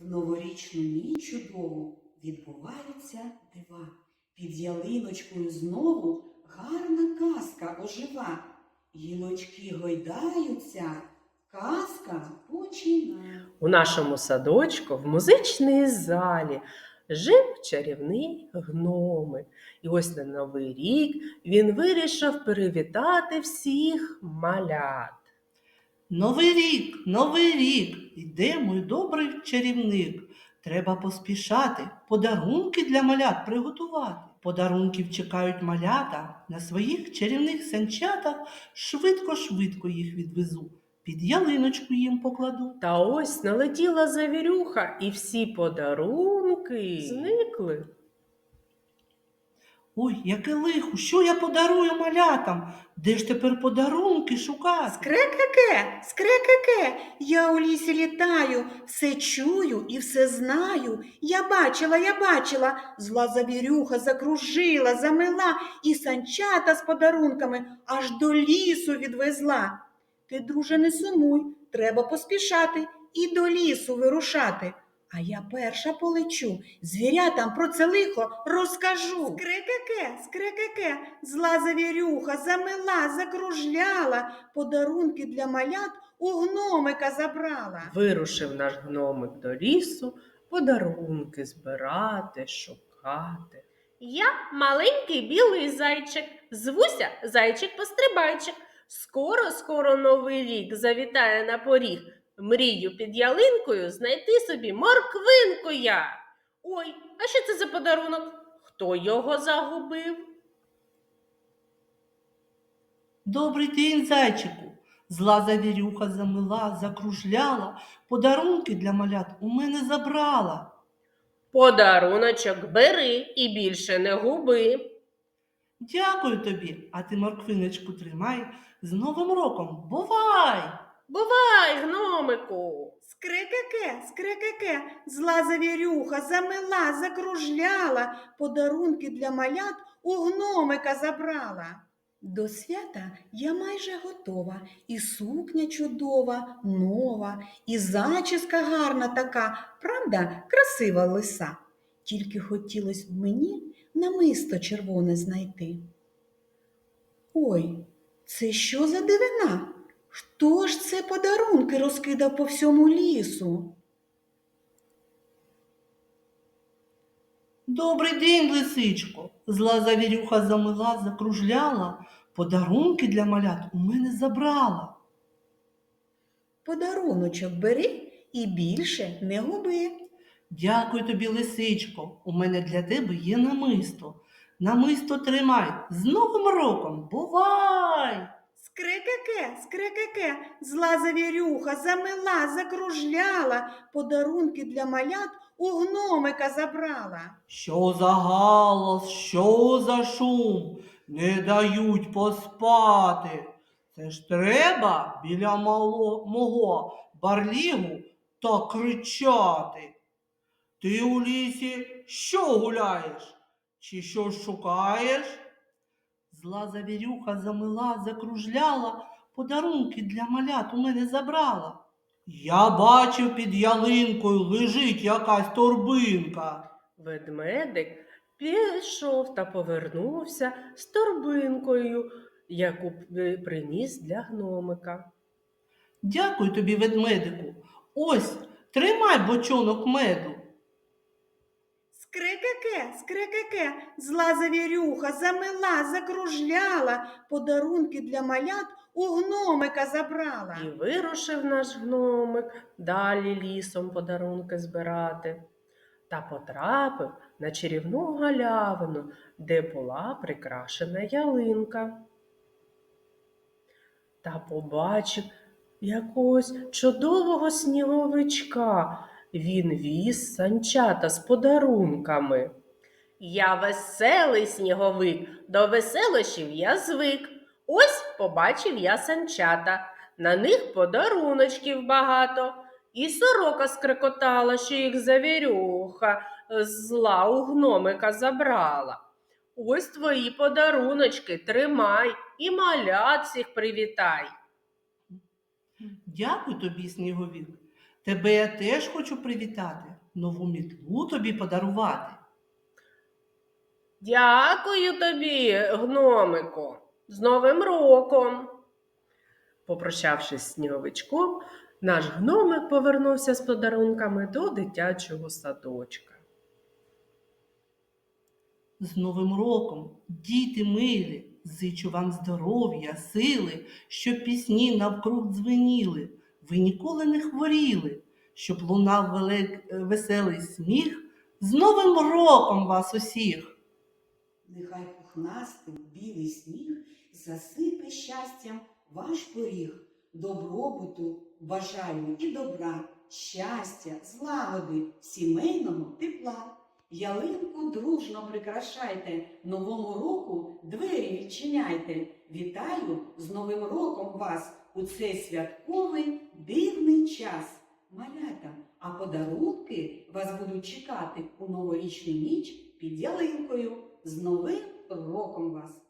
новорічну ніч чудову відбуваються дива. Під ялиночкою знову гарна казка ожива. Гілочки гойдаються, казка починає. У нашому садочку в музичній залі жив чарівний гномик. І ось на Новий рік він вирішив привітати всіх малят. Новий рік, новий рік, іде мій добрий чарівник. Треба поспішати, подарунки для малят приготувати. Подарунків чекають малята на своїх чарівних санчатах. Швидко-швидко їх відвезу. Під ялиночку їм покладу. Та ось налетіла завірюха, і всі подарунки зникли. Ой, яке лихо, що я подарую малятам? Де ж тепер подарунки шукати? Скрекеке, скрекеке, я у лісі літаю, все чую і все знаю. Я бачила, я бачила, зла завірюха закружила, замила і санчата з подарунками аж до лісу відвезла. Ти, друже, не сумуй, треба поспішати і до лісу вирушати. А я перша полечу, звірятам про це лихо розкажу. Скрекеке, скрекеке, зла завірюха, замила, закружляла, подарунки для малят у гномика забрала. Вирушив наш гномик до лісу подарунки збирати, шукати. Я маленький білий зайчик, звуся зайчик пострибайчик. Скоро, скоро новий рік завітає на поріг. Мрію під ялинкою знайти собі морквинку я. Ой, а що це за подарунок? Хто його загубив? Добрий день, зайчику. Зла завірюха замила, закружляла, подарунки для малят у мене забрала. Подаруночок бери і більше не губи. Дякую тобі, а ти морквиночку тримай. З Новим роком бувай! Гномику. Скрекеке, скрекеке, зла завірюха, замила, закружляла, подарунки для малят у гномика забрала. До свята я майже готова, і сукня чудова, нова, і зачіска гарна така, правда, красива лиса. Тільки хотілось б мені намисто червоне знайти. Ой, це що за дивина? Хто ж це подарунки розкидав по всьому лісу? Добрий день, лисичко. Зла завірюха замила, закружляла, подарунки для малят у мене забрала. Подаруночок бери і більше не губи. Дякую тобі, лисичко. У мене для тебе є намисто. Намисто тримай. З Новим роком бувай! Скрекеке, скрекеке, зла завірюха, замила, закружляла, подарунки для малят у гномика забрала. Що за галас, що за шум? Не дають поспати. Це ж треба біля мало, мого барлігу так кричати. Ти у лісі що гуляєш? Чи що шукаєш? Зла завірюха замила, закружляла, подарунки для малят у мене забрала. Я бачив під ялинкою лежить якась торбинка. Ведмедик пішов та повернувся з торбинкою, яку приніс для гномика. Дякую тобі, ведмедику. Ось, тримай бочонок меду. Скрекеке, скрекеке, зла завірюха, замила, закружляла, подарунки для малят у гномика забрала. І вирушив наш гномик далі лісом подарунки збирати та потрапив на чарівну галявину, де була прикрашена ялинка. Та побачив якогось чудового сніговичка. Він віз санчата з подарунками. Я веселий сніговик, до веселощів я звик. Ось побачив я санчата, на них подаруночків багато. І сорока скрекотала, що їх завірюха зла у гномика забрала. Ось твої подаруночки, тримай і малят всіх привітай. Дякую тобі, сніговік. Тебе я теж хочу привітати. нову мітлу тобі подарувати. Дякую тобі, гномику, з Новим роком. Попрощавшись з сніговичком, наш гномик повернувся з подарунками до дитячого садочка. З Новим роком, діти милі, зичу вам здоров'я, сили, щоб пісні навкруг дзвеніли, ви ніколи не хворіли, щоб лунав велик- е, веселий сміх. З Новим роком вас усіх! Нехай пухнастий білий сніг засипе щастям ваш поріг. Добробуту бажаю і добра, щастя, злагоди, сімейного тепла. Ялинку дружно прикрашайте, новому року двері відчиняйте. Вітаю з Новим роком вас у цей святковий дивний час. Малята, а подарунки вас будуть чекати у новорічну ніч під ялинкою. З Новим роком вас!